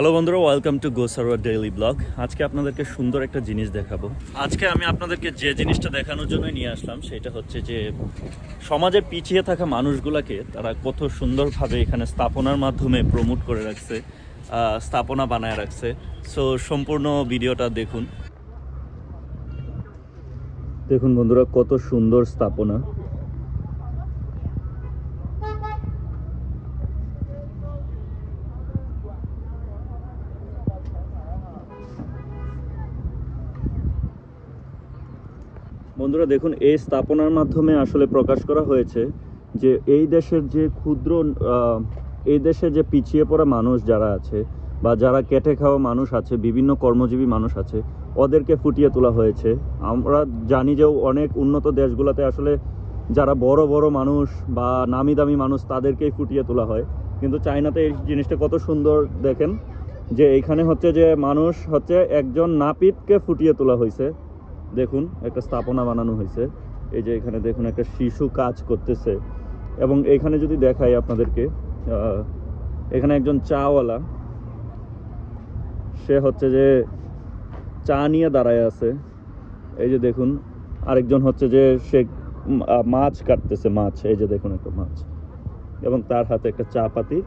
Hello বন্ধুরা welcome to গো সার্ভার ডেইলি ব্লগ আজকে আপনাদেরকে সুন্দর একটা জিনিস দেখাবো। আজকে আমি আপনাদেরকে যে জিনিসটা দেখানোর জন্য নিয়ে আসলাম, সেটা হচ্ছে যে সমাজে পিছিয়ে থাকা মানুষগুলোকে তারা কত সুন্দরভাবে এখানে স্থাপনার মাধ্যমে প্রমোট করে রাখছে স্থাপনা বানায় রাখছে। সো সম্পূর্ণ ভিডিওটা দেখুন। দেখুন বন্ধুরা, কত সুন্দর স্থাপনা। বন্ধুরা দেখুন, এই স্থাপনার মাধ্যমে আসলে প্রকাশ করা হয়েছে যে এই দেশের যে ক্ষুদ্র এই দেশে যে পিছিয়ে পড়া মানুষ যারা আছে বা যারা কেটে খাওয়া মানুষ আছে, বিভিন্ন কর্মজীবী মানুষ আছে, ওদেরকে ফুটিয়ে তোলা হয়েছে। আমরা জানি যে অনেক উন্নত দেশগুলোতে আসলে যারা বড় বড় মানুষ বা নামি দামি মানুষ, তাদেরকেই ফুটিয়ে তোলা হয়। কিন্তু চায়নাতে এই জিনিসটা কত সুন্দর দেখেন, যে এইখানে হচ্ছে যে মানুষ হচ্ছে একজন নাপিতকে ফুটিয়ে তোলা হয়েছে। দেখুন, একটা স্থাপনা বানানো হয়েছে। এই যে এখানে দেখুন, একটা শিশু কাজ করতেছে। এবং এখানে যদি দেখাই আপনাদেরকে এখানে একজন চাওয়ালা, সে হচ্ছে যে চা নিয়ে দাঁড়ায় আছে। এই যে দেখুন, আরেকজন হচ্ছে যে সে মাছ কাটতেছে, মাছ। এই যে দেখুন, একটা মাছ। এবং তার হাতে একটা চা পাতি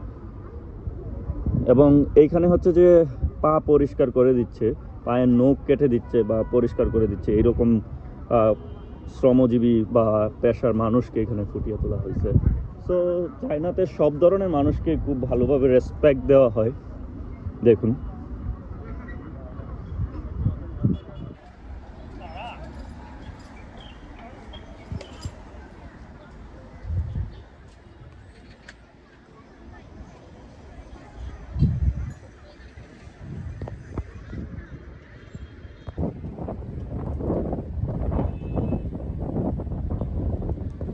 এবং এইখানে হচ্ছে যে পা পরিষ্কার করে দিচ্ছে। পায়ের নখ কেটে দিচ্ছে বা পরিষ্কার করে দিচ্ছে এইরকম শ্রমজীবী বা পেশার মানুষকে এখানে ফুটিয়ে তোলা হয়েছে। সো চায়নাতে সব ধরনের মানুষকে খুব ভালোভাবে রেসপেক্ট দেওয়া হয়। দেখুন।